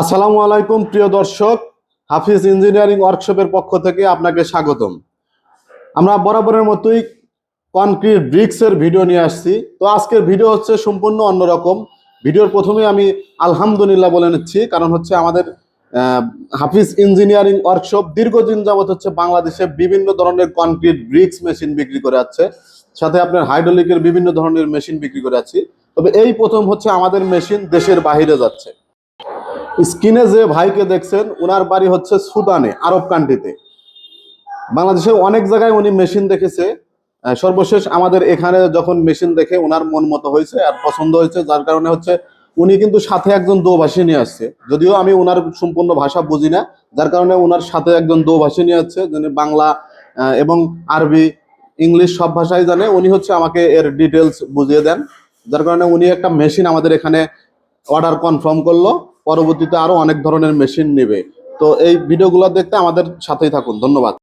আসসালামু আলাইকুম, প্রিয় দর্শক। হাফিজ ইঞ্জিনিয়ারিং ওয়ার্কশপের পক্ষ থেকে আপনাকে স্বাগতম। আমরা বরাবরের মতোই কনক্রিট ব্রিক্সের ভিডিও নিয়ে আসছি। তো আজকের ভিডিও হচ্ছে সম্পূর্ণ অন্যরকম। ভিডিওর প্রথমে আমি আলহামদুলিল্লাহ বলে নিচ্ছি, কারণ হচ্ছে আমাদের হাফিজ ইঞ্জিনিয়ারিং ওয়ার্কশপ দীর্ঘদিন যাবত হচ্ছে বাংলাদেশে বিভিন্ন ধরনের কনক্রিট ব্রিক্স মেশিন বিক্রি করে যাচ্ছে সাথে আপনার হাইড্রোলিকের বিভিন্ন ধরনের মেশিন বিক্রি করে যাচ্ছি তবে এই প্রথম হচ্ছে আমাদের মেশিন দেশের বাইরে যাচ্ছে। স্ক্রিনে যে ভাইকে দেখছেন ওনার বাড়ি হচ্ছে সুদানে, আরব কান্ট্রিতে। বাংলাদেশের অনেক জায়গায় উনি মেশিন দেখেছে। সর্বশেষ আমাদের এখানে যখন মেশিন দেখে ওনার মন মতো হয়েছে আর পছন্দ হয়েছে, যার কারণে হচ্ছে উনি কিন্তু সাথে একজন দোভাষী নিয়ে আসছে। যদিও আমি ওনার সম্পূর্ণ ভাষা বুঝি না, যার কারণে ওনার সাথে একজন দোভাষী নিয়ে আসছে, যিনি বাংলা এবং আরবি, ইংলিশ সব ভাষাই জানে। উনি হচ্ছে আমাকে এর ডিটেলস বুঝিয়ে দেন, যার কারণে উনি একটা মেশিন আমাদের এখানে অর্ডার কনফার্ম করল। পরবর্তীতে আরও অনেক ধরনের মেশিন নেবে। তো এই ভিডিওগুলো দেখতে আমাদের সাথেই থাকুন। ধন্যবাদ।